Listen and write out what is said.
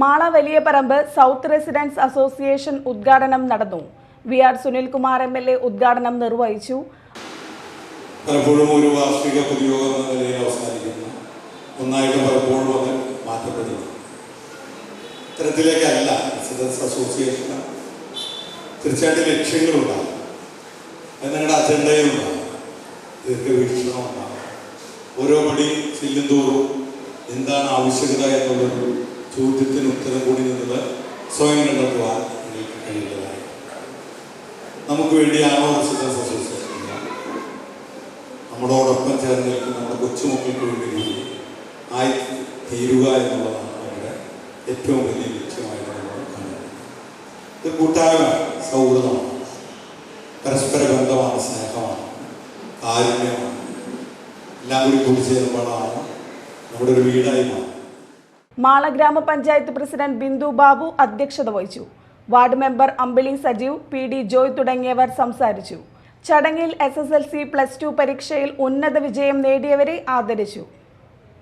Mala Valiyaparamb south residence association ഉദ്ഘാടനം നടന്നു. V R Sunilkumar M L A ഉദ്ഘാടനം നിർവഹിച്ചു. പലപ്പോഴും ഒരു വാർഷിക പൊതുയോഗം എന്ന നിലയിൽ അവസാനിക്കുന്നു. ഒന്നായിട്ട് പലപ്പോഴും അത് മാറ്റപ്പെടുന്നു. ഇത്തരത്തിലേക്കല്ല റെസിഡൻസ് അസോസിയേഷന് തീർച്ചയായിട്ടും ലക്ഷ്യങ്ങളുണ്ടാകും അത് നിങ്ങളുടെ അജണ്ടയിലുണ്ടാകും ദീർഘവീക്ഷണം ഉണ്ടാകും. ഓരോ പടി ചെല്ലും തോറും എന്താണ് ആവശ്യകത എന്നുള്ളൊരു ചോദ്യത്തിന് ഉത്തരം കൂടി നിന്നത് സ്വയം കണ്ടെത്തുവാൻ നിങ്ങൾക്ക് കഴിയുന്നതായി നമുക്ക് വേണ്ടിയാണോ അസോസിയേഷൻ നമ്മളോടൊപ്പം ചേർന്ന് നിൽക്കുന്ന നമ്മുടെ കൊച്ചുമക്കൾക്ക് വേണ്ടി കൂടി ആയി തീരുക എന്നുള്ളതാണ് നമ്മുടെ ഏറ്റവും വലിയ ലക്ഷ്യമായിട്ട് ഇത് കൂട്ടായ്മ സൗഹൃദമാണ്. പരസ്പര ബന്ധമാണ് സ്നേഹമാണ് കാരുണ്യമാണ്. എല്ലാം കൂടി കൂടിച്ചേരുമ്പോഴാണ് നമ്മുടെ ഒരു വീടായി മാറുന്നത്. മാള ഗ്രാമപഞ്ചായത്ത് പ്രസിഡന്റ് ബിന്ദു ബാബു അധ്യക്ഷത വഹിച്ചു. Ward member Ambili Sajeev P D Joy തുടങ്ങിയവർ സംസാരിച്ചു. ചടങ്ങിൽ S S L C plus two പരീക്ഷയിൽ ഉന്നത വിജയം നേടിയവരെ ആദരിച്ചു.